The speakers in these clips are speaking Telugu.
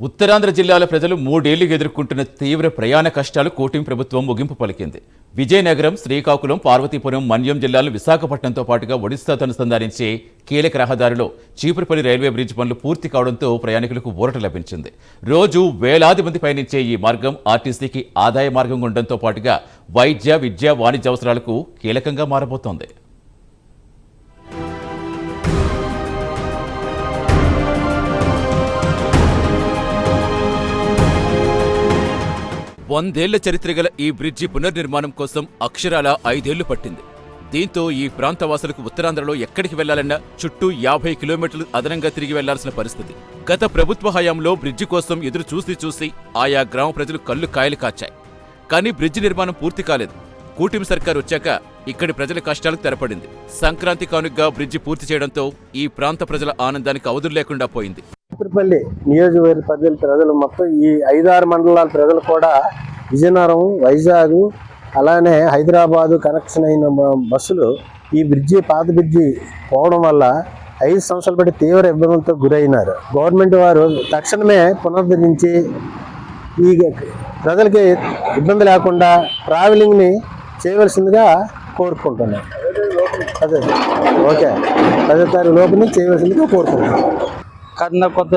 ఉత్తరాంధ్ర జిల్లాల ప్రజలు మూడేళ్ళు ఎదుర్కొంటున్న తీవ్ర ప్రయాణ కష్టాలు కూటమి ప్రభుత్వం ముగింపు పలికింది. విజయనగరం శ్రీకాకుళం పార్వతీపురం మన్యం జిల్లాలు విశాఖపట్నంతో పాటుగా ఒడిశాతో అనుసంధానించే కీలక రహదారిలో చీపురుపల్లి రైల్వే బ్రిడ్జ్ పనులు పూర్తి కావడంతో ప్రయాణికులకు ఊరట లభించింది. రోజు వేలాది మంది పయనించే ఈ మార్గం ఆర్టీసీకి ఆదాయ మార్గం ఉండడంతో పాటుగా వైద్య విద్య వాణిజ్య అవసరాలకు కీలకంగా మారబోతోంది. వందేళ్ళ చరిత్ర గల ఈ బ్రిడ్జి పునర్నిర్మాణం కోసం అక్షరాల ఐదేళ్ళు పట్టింది. దీంతో ఈ ప్రాంతవాసులకు ఉత్తరాంధ్రలో ఎక్కడికి వెళ్ళాలన్నా చుట్టూ యాభై కిలోమీటర్లు అదనంగా తిరిగి వెళ్ళాల్సిన పరిస్థితి. గత ప్రభుత్వ హయాంలో బ్రిడ్జి కోసం ఎదురు చూసి చూసి ఆయా గ్రామ ప్రజలు కళ్ళు కాయలు కాచాయి. కానీ బ్రిడ్జి నిర్మాణం పూర్తి కాలేదు. కూటమి సర్కార్ వచ్చాక ఇక్కడి ప్రజల కష్టాలకు తెరపడింది. సంక్రాంతి కానుగ్గా బ్రిడ్జి పూర్తి చేయడంతో ఈ ప్రాంత ప్రజల ఆనందానికి అవధులు లేకుండా పోయింది. చిత్రపల్లి నియోజకవర్గ పరిధిలో ప్రజలు మొత్తం ఈ ఐదారు మండలాల ప్రజలు కూడా విజయనగరం వైజాగ్ అలానే హైదరాబాదు కనెక్షన్ అయిన బస్సులు ఈ బ్రిడ్జి పాత బ్రిడ్జి పోవడం వల్ల ఐదు సంవత్సరాలు బట్టి తీవ్ర ఇబ్బందులతో గురైనారు. గవర్నమెంట్ వారు తక్షణమే పునరుద్ధరించి ఈ ప్రజలకి ఇబ్బంది లేకుండా ట్రావెలింగ్ని చేయవలసిందిగా కోరుకుంటున్నాను అదే ఓకే. పదో తారీఖు లోపుని చేయవలసిందిగా కోరుకుంటున్నాను కన్నా కొత్త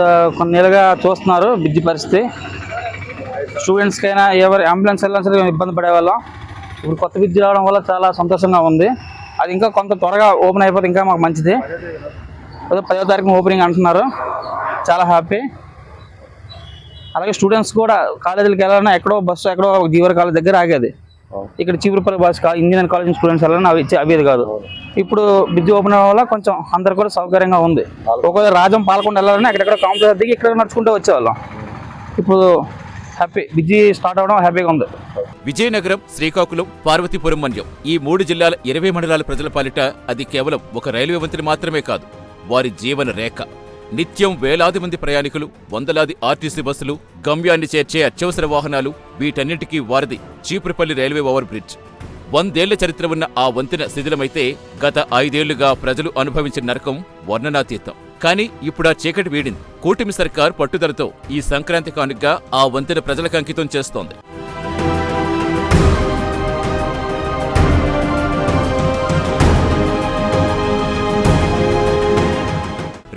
నెలలుగా చూస్తున్నారు బిజీ పరిస్థితి. స్టూడెంట్స్కైనా ఎవరు అంబులెన్స్ వెళ్ళినా సరే ఇబ్బంది పడేవాళ్ళం. ఇప్పుడు కొత్త బిజీ రావడం వల్ల చాలా సంతోషంగా ఉంది. అది ఇంకా కొంత త్వరగా ఓపెన్ అయిపోతే ఇంకా మాకు మంచిది. పదో తారీఖు ఓపెనింగ్ అంటున్నారు. చాలా హ్యాపీ. అలాగే స్టూడెంట్స్ కూడా కాలేజీలకు వెళ్ళాలన్నా ఎక్కడో బస్సు ఎక్కడో జీవర్ కాలేజ్ దగ్గర ఆగేది. ఇక్కడ చీపురుపల్లి బస్ కా ఇంజనీరింగ్ కాలేజ్ స్టూడెంట్స్ వెళ్ళాలని అవి ఇచ్చే- అవి కాదు. ఇప్పుడు బ్రిడ్జ్ ఓపెన్ అవ్వడం వల్ల కొంచెం అందరు కూడా సౌకర్యంగా ఉంది. ఒకవేళ రాజం పాల్గొండ వెళ్ళాలన్నా ఎక్కడెక్కడ కాంప్లెక్స్ దిగి ఇక్కడ నడుచుకుంటూ వచ్చేవాళ్ళం. ఇప్పుడు హ్యాపీ బ్రిడ్జి స్టార్ట్ అవ్వడం హ్యాపీగా ఉంది. విజయనగరం శ్రీకాకుళం పార్వతీపురం మన్యం. ఈ మూడు జిల్లాల ఇరవై మండలాల ప్రజల పాలిట అది కేవలం ఒక రైల్వే వంతెన మాత్రమే కాదు వారి జీవన రేఖ. నిత్యం వేలాది మంది ప్రయాణికులు వందలాది ఆర్టీసీ బస్సులు గమ్యాన్ని చేర్చే అత్యవసర వాహనాలు వీటన్నింటికీ వారిది చీపురుపల్లి రైల్వే ఓవర్ బ్రిడ్జ్ వందేళ్ళ చరిత్ర ఉన్న ఆ వంతెన శిథిలమైతే గత ఐదేళ్ళుగా ప్రజలు అనుభవించిన నరకం వర్ణనాతీతం. కానీ ఇప్పుడు ఆ చీకటి వీడింది. కూటమి సర్కార్ పట్టుదలతో ఈ సంక్రాంతి కానుగ్గా ఆ వంతెన ప్రజలకు అంకితం చేస్తోంది.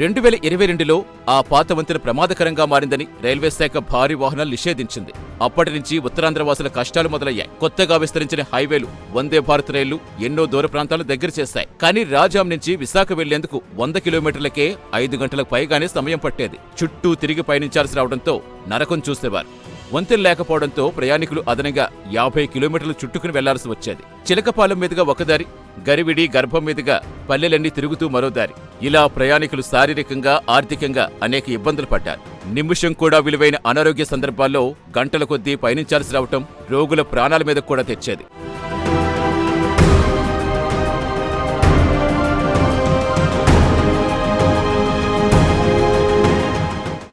రెండు వేల ఇరవై రెండులో ఆ పాత వంతెన ప్రమాదకరంగా మారిందని రైల్వే శాఖ భారీ వాహనాలు నిషేధించింది. అప్పటి నుంచి ఉత్తరాంధ్ర వాసుల కష్టాలు మొదలయ్యాయి. కొత్తగా విస్తరించిన హైవేలు వందే భారత్ రైళ్ళు ఎన్నో దూర ప్రాంతాలు దగ్గర చేశాయి. కానీ రాజాం నుంచి విశాఖ వెళ్ళేందుకు వంద కిలోమీటర్లకే ఐదు గంటలకు పైగానే సమయం పట్టేది. చుట్టూ తిరిగి పయనించాల్సి రావడంతో నరకం చూసేవారు. వంతెన లేకపోవడంతో ప్రయాణికులు అదనంగా యాభై కిలోమీటర్లు చుట్టుకుని వెళ్ళాల్సి వచ్చేది. చిలకపాలెం మీదుగా ఒకదారి గరివిడి గర్భం మీదుగా పల్లెలన్నీ తిరుగుతూ మరో దారి. ఇలా ప్రయాణికులు శారీరకంగా ఆర్థికంగా అనేక ఇబ్బందులు పడ్డారు. నిమిషం కూడా విలువైన అనారోగ్య సందర్భాల్లో గంటల కొద్దీ పయనించాల్సి రావటం రోగుల ప్రాణాల మీద కూడా తెచ్చేది.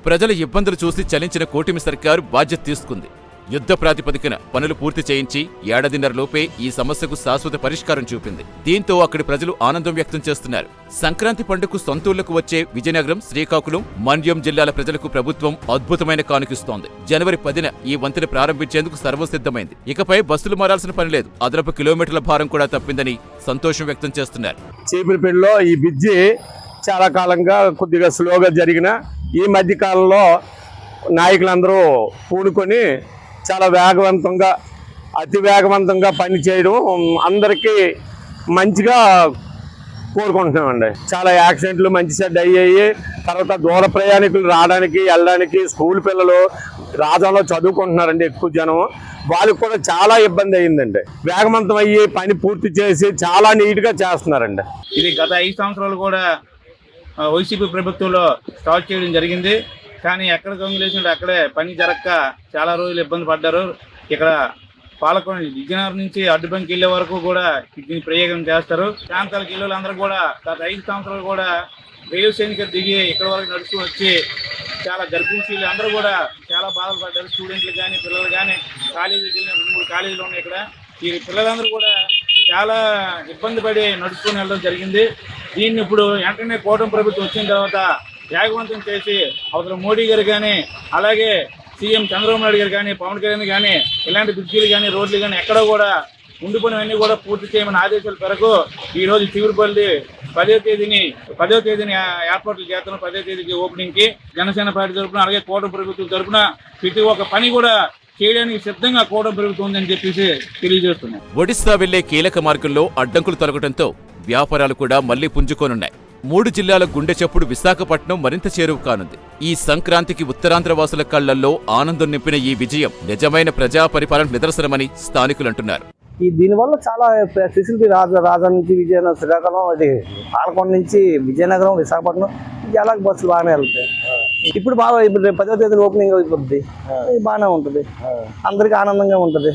ప్రజల ఇబ్బందులు చూసి చలించిన కూటమి సర్కారు బాధ్యత తీసుకుంది. యుద్ధ ప్రాతిపదికన పనులు పూర్తి చేయించి ఏడాదిన్నరలోపే ఈ సమస్యకు శాశ్వత పరిష్కారం చూపింది. దీంతో అక్కడి ప్రజలు ఆనందం వ్యక్తం చేస్తున్నారు. సంక్రాంతి పండుగకు సొంతూళ్ళకు వచ్చే విజయనగరం శ్రీకాకుళం మన్యం జిల్లాల ప్రజలకు ప్రభుత్వం అద్భుతమైన కానుకిస్తోంది. జనవరి పదిన ఈ వంతెన ప్రారంభించేందుకు సర్వసిద్ధమైంది. ఇకపై బస్సులు మారాల్సిన పని లేదు. అదనపు కిలోమీటర్ల భారం కూడా తప్పిందని సంతోషం వ్యక్తం చేస్తున్నారు. చీపురుపల్లిలో ఈ బ్రిడ్జి చాలా కాలంగా కొద్దిగా స్లోగా జరిగిన ఈ మధ్య కాలంలో నాయకులందరూ పూనుకొని చాలా వేగవంతంగా అతి వేగవంతంగా పనిచేయడం అందరికీ మంచిగా కోరుకుంటున్నామండి. చాలా యాక్సిడెంట్లు మంచి సెడ్ అయ్యాయి. తర్వాత దూర ప్రయాణికులు రావడానికి వెళ్ళడానికి స్కూల్ పిల్లలు రాజంలో చదువుకుంటున్నారండి ఎక్కువ జనం. వాళ్ళకి కూడా చాలా ఇబ్బంది అయ్యిందండి. వేగవంతం అయ్యి పని పూర్తి చేసి చాలా నీట్గా చేస్తున్నారండి. ఇది గత ఐదు సంవత్సరాలు కూడా వైసీపీ ప్రభుత్వంలో స్టార్ట్ చేయడం జరిగింది. కానీ ఎక్కడ కంగులేసినట్టు అక్కడే పని జరగక చాలా రోజులు ఇబ్బంది పడ్డారు. ఇక్కడ పాలకొండ విజయనగరం నుంచి అడ్డుబంకి వెళ్ళే వరకు కూడా దీన్ని ప్రయోగం చేస్తారు. ప్రాంతాలకు ఇల్లులందరూ కూడా గత ఐదు సంవత్సరాలు కూడా రైలు సైనిక దిగి ఇక్కడ వరకు నడుస్తూ వచ్చి చాలా గర్భిణీలు అందరూ కూడా చాలా బాధలు పడ్డారు. స్టూడెంట్లు కానీ పిల్లలు కానీ కాలేజీకి వెళ్ళిన రెండు మూడు కాలేజీలు ఉన్నాయి ఇక్కడ. ఈ పిల్లలందరూ కూడా చాలా ఇబ్బంది పడి నడుచుకుని వెళ్ళడం జరిగింది. దీన్ని ఇప్పుడు వెంటనే కూటమి ప్రభుత్వం వచ్చిన తర్వాత వేగవంతం చేసి అవతల మోడీ గారు కానీ అలాగే సీఎం చంద్రబాబు నాయుడు గారు కానీ పవన్ కళ్యాణ్ కానీ ఇలాంటి బ్రిడ్జీలు కానీ రోడ్లు కానీ ఎక్కడ కూడా ఉండిపోయినవన్నీ కూడా పూర్తి చేయమని ఆదేశాల మేరకు ఈ రోజు చిగురుపల్లి పదో తేదీని పదో తేదీని ఏర్పాట్లు చేస్తున్నాం. పదో తేదీకి ఓపెనింగ్కి జనసేన పార్టీ తరపున అలాగే కూటమి ప్రభుత్వం తరపున ప్రతి ఒక్క పని కూడా చేయడానికి సిద్ధంగా కోట ప్రభుత్వం ఉందని చెప్పేసి తెలియజేస్తున్నాం. ఒడిశా వెళ్ళే కీలక మార్గంలో అడ్డంకులు తొలగడంతో వ్యాపారాలు కూడా మళ్ళీ పుంజుకోనున్నాయి. మూడు జిల్లాల గుండె చప్పుడు విశాఖపట్నం మరింత చేరువు కానుంది. ఈ సంక్రాంతికి ఉత్తరాంధ్ర వాసుల కళ్ళల్లో ఆనందం నింపిన ఈ విజయం నిజమైన ప్రజా పరిపాలన నిదర్శనమని స్థానికులంటున్నారు ఈ దీనివల్ల చాలా ఫెసిలిటీ రాజ రాజా నుంచి విజయనగరం శ్రీకాకుళం అది పాలకొండ నుంచి విజయనగరం విశాఖపట్నం జలాలకు బస్సులు బాగానే వెళ్తాయి. ఇప్పుడు బాగా ఇప్పుడు పదో తేదీన ఓపెనింగ్ అయిపోద్ది బాగానే ఉంటుంది. అందరికి ఆనందంగా ఉంటుంది.